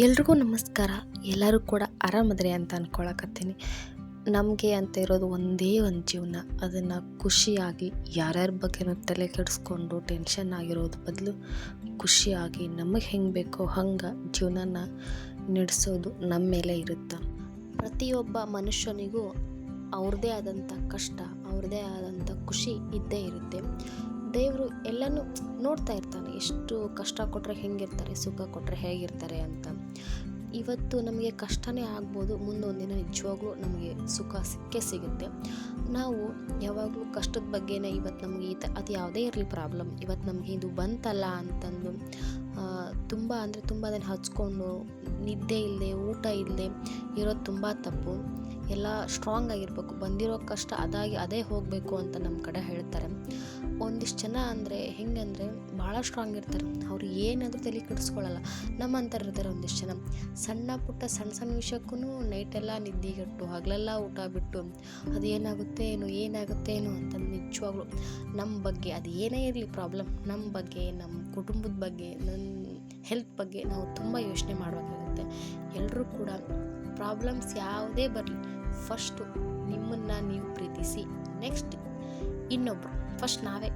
ಎಲ್ರಿಗೂ ನಮಸ್ಕಾರ. ಎಲ್ಲರೂ ಕೂಡ ಆರಾಮದ್ರಿ ಅಂತ ಅಂದ್ಕೊಳಕತ್ತೀನಿ ನಮಗೆ ಅಂತ ಇರೋದು ಒಂದೇ ಒಂದು ಜೀವನ. ಅದನ್ನು ಖುಷಿಯಾಗಿ ಯಾರ್ಯಾರ ಬಗ್ಗೆನೂ ತಲೆ ಕೆಡಿಸ್ಕೊಂಡು ಟೆನ್ಷನ್ ಆಗಿರೋದು ಬದಲು ಖುಷಿಯಾಗಿ ನಮಗೆ ಹೆಂಗೆ ಬೇಕೋ ಹಂಗೆ ಜೀವನನ ನಡೆಸೋದು ನಮ್ಮ ಮೇಲೆ ಇರುತ್ತೆ. ಪ್ರತಿಯೊಬ್ಬ ಮನುಷ್ಯನಿಗೂ ಅವ್ರದ್ದೇ ಆದಂಥ ಕಷ್ಟ ಅವ್ರದ್ದೇ ಆದಂಥ ಖುಷಿ ಇದ್ದೇ ಇರುತ್ತೆ. ದೇವರು ಎಲ್ಲನೂ ನೋಡ್ತಾ ಇರ್ತಾನೆ, ಎಷ್ಟು ಕಷ್ಟ ಕೊಟ್ಟರೆ ಹೆಂಗಿರ್ತಾರೆ, ಸುಖ ಕೊಟ್ಟರೆ ಹೇಗಿರ್ತಾರೆ ಅಂತ. ಇವತ್ತು ನಮಗೆ ಕಷ್ಟನೇ ಆಗ್ಬೋದು ಮುಂದೊಂದು ದಿನ ನಿಜವಾಗ್ಲೂ ನಮಗೆ ಸುಖ ಸಿಕ್ಕೇ ಸಿಗುತ್ತೆ. ನಾವು ಯಾವಾಗಲೂ ಕಷ್ಟದ ಬಗ್ಗೆನೇ ಇವತ್ತು ನಮಗೆ ಈ ಅದು ಯಾವುದೇ ಇರಲಿ ಪ್ರಾಬ್ಲಮ್ ಇವತ್ತು ನಮಗೆ ಇದು ಬಂತಲ್ಲ ಅಂತಂದು ತುಂಬ ಅಂದರೆ ತುಂಬ ಅದನ್ನು ಹಚ್ಕೊಂಡು ನಿದ್ದೆ ಇಲ್ಲದೆ ಊಟ ಇಲ್ಲದೆ ಇರೋದು ತುಂಬ ತಪ್ಪು. ಎಲ್ಲ ಸ್ಟ್ರಾಂಗ್ ಆಗಿರಬೇಕು. ಬಂದಿರೋ ಕಷ್ಟ ಅದಾಗಿ ಅದೇ ಹೋಗಬೇಕು ಅಂತ ನಮ್ಮ ಕಡೆ ಹೇಳ್ತಾರೆ. ಒಂದಿಷ್ಟು ಜನ ಅಂದರೆ ಹೆಂಗಂದರೆ ಭಾಳ ಸ್ಟ್ರಾಂಗ್ ಇರ್ತಾರೆ. ಅವ್ರು ಏನಾದರೂ ತಲೆ ಕೆಡಿಸ್ಕೊಳ್ಳಲ್ಲ ನಮ್ಮಂಥವ್ರು ಇರ್ತಾರೆ ಒಂದಿಷ್ಟು ಜನ. ಸಣ್ಣ ಪುಟ್ಟ ಸಣ್ಣ ಸಣ್ಣ ವಿಷಯಕ್ಕೂ ನೈಟೆಲ್ಲ ನಿದ್ದೆಗೆಟ್ಟು, ಹಗಲೆಲ್ಲ ಊಟ ಬಿಟ್ಟು, ಅದು ಏನಾಗುತ್ತೆ, ಏನು ಏನಾಗುತ್ತೆ, ಏನು ಅಂತ ನಿಜವಾಗ್ಲು ನಮ್ಮ ಬಗ್ಗೆ, ಅದು ಏನೇ ಇರಲಿ ಪ್ರಾಬ್ಲಮ್ ನಮ್ಮ ಬಗ್ಗೆ ನಮ್ಮ ಕುಟುಂಬದ ಬಗ್ಗೆ ನನ್ನ ಹೆಲ್ತ್ ಬಗ್ಗೆ ನಾವು ತುಂಬ ಯೋಚನೆ ಮಾಡಬೇಕಾಗುತ್ತೆ. ಎಲ್ಲರೂ ಕೂಡ ಪ್ರಾಬ್ಲಮ್ಸ್ ಯಾವುದೇ ಬರಲಿ ಫಸ್ಟು ನಿಮ್ಮನ್ನು ನೀವು ಪ್ರೀತಿಸಿ. ನೆಕ್ಸ್ಟ್ ಇನ್ನೊಬ್ಬರು ಫಸ್ಟ್ ನಾವೇ.